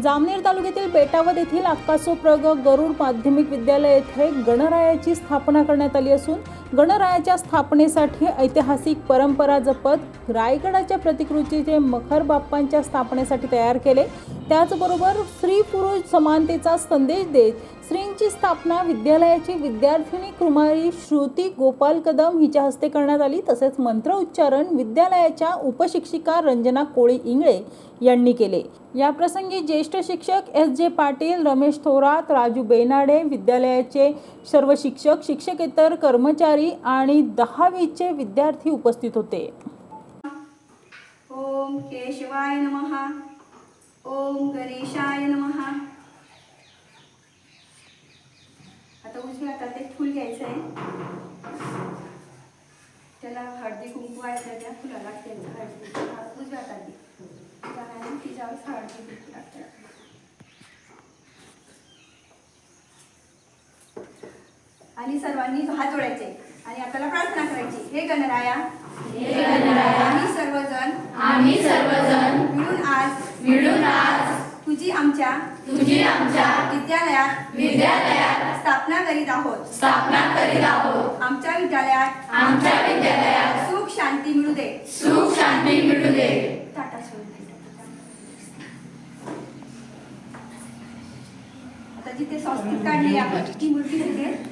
जामनेर तालुक्यातील बेटावद येथील अक्कासोप्रग गरुड माध्यमिक विद्यालय येथे गणरायाची स्थापना करण्यात आली असून गणरायाच्या स्थापनेसाठी ऐतिहासिक परंपरा जपत रायगडाच्या प्रतिकृतीचे मखर बाप्पांच्या स्थापनेसाठी तयार केले. त्याचबरोबर स्त्री पुरुष समानतेचा संदेश देत श्रींची स्थापना विद्यालयाची विद्यार्थिनी कुमारी श्रुती गोपाल कदम हिच्या हस्ते करण्यात आली. तसेच मंत्र उच्चारण विद्यालयाच्या उपशिक्षिका रंजना कोळी इंगळे यांनी केले. या प्रसंगी ज्येष्ठ शिक्षक एस जे पाटील रमेश थोरात राजू बेनाडे विद्यालयाचे सर्व शिक्षक शिक्षकेतर कर्मचारी आणि दहावीचे विद्यार्थी उपस्थित होते. ओम केशवाय नमः. ओम गणेशाय नमः. त्याला हळदी कुंकू आहे तर त्या फुलाला घ्यायचं हळदी कुंकू. हा उजव्या हातात घे. त्याला तिच्यावर हळदी कुंकू लागतं. आणि सर्वांनी हात जोडायचे. आणि आपल्याला प्रार्थना करायची. हे गणराया. आम्ही सर्वजण आम्ही सर्वजण मिळून आज मिळून आज तुझी आमच्या करीत आहोत. स्थापना करीत आहोत. आमच्या विद्यालयात आमच्या विद्यालयात सुख शांती मिळू दे. सुख शांती मिळू दे. टाटा. आता जिथे संस्कृत काढली आपण ती मूर्ती तिथे.